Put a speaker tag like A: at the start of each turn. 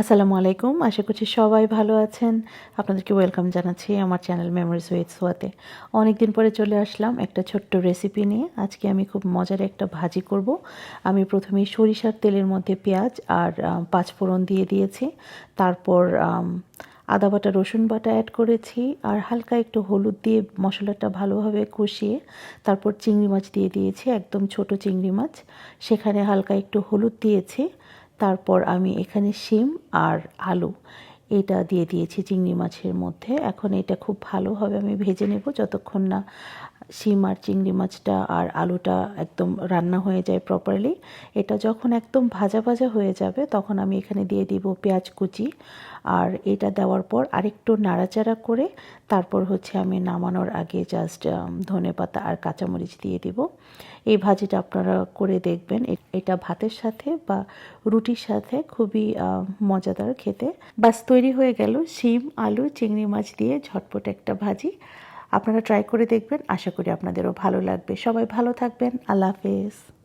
A: আসসালামু আলাইকুম। আশা করছি সবাই ভালো আছেন। আপনাদেরকে ওয়েলকাম জানাচ্ছি আমার চ্যানেল মেমোরিজ উইথ সোয়াতে অনেক দিন পরে চলে আসলাম একটা ছোট্ট রেসিপি নিয়ে। আজকে আমি খুব মজার একটা ভাজি করব। আমি প্রথমেই সরিষার তেলের মধ্যে পেঁয়াজ আর পাঁচফোড়ন দিয়ে দিয়েছি। তারপর আদা বাটা, রসুন বাটা অ্যাড করেছি আর হালকা একটু হলুদ দিয়ে মশলাটা ভালোভাবে কষিয়ে তারপর চিংড়ি মাছ দিয়ে দিয়েছি, একদম ছোট চিংড়ি মাছ। সেখানে হালকা একটু হলুদ দিয়েছি। তারপর আমি এখানে শিম আর আলু। এটা দিয়ে দিয়েছি চিংড়ি মাছের মধ্যে। এখন এটা খুব ভালোভাবে আমি ভেজে নেব যতক্ষণ না শিম আর চিংড়ি মাছটা আর আলুটা একদম রান্না হয়ে যায় প্রপারলি এটা যখন একদম ভাজা ভাজা হয়ে যাবে, তখন আমি এখানে দিয়ে দিব পেঁয়াজ কুচি। আর এটা দেওয়ার পর আরেকটু নাড়াচাড়া করে তারপর হচ্ছে আমি নামানোর আগে জাস্ট ধনে পাতা আর কাঁচামরিচ দিয়ে দিব। এই ভাজিটা আপনারা করে দেখবেন। এটা ভাতের সাথে বা রুটির সাথে খুবই মজাদার খেতে। বাস তৈরি হয়ে গেল শিম, আলু, চিংড়ি মাছ দিয়ে ঝটপট একটা ভাজি। আপনারা ট্রাই করে দেখবেন। আশা করি আপনাদেরও ভালো লাগবে। সবাই ভালো থাকবেন। আল্লাহ হাফেজ।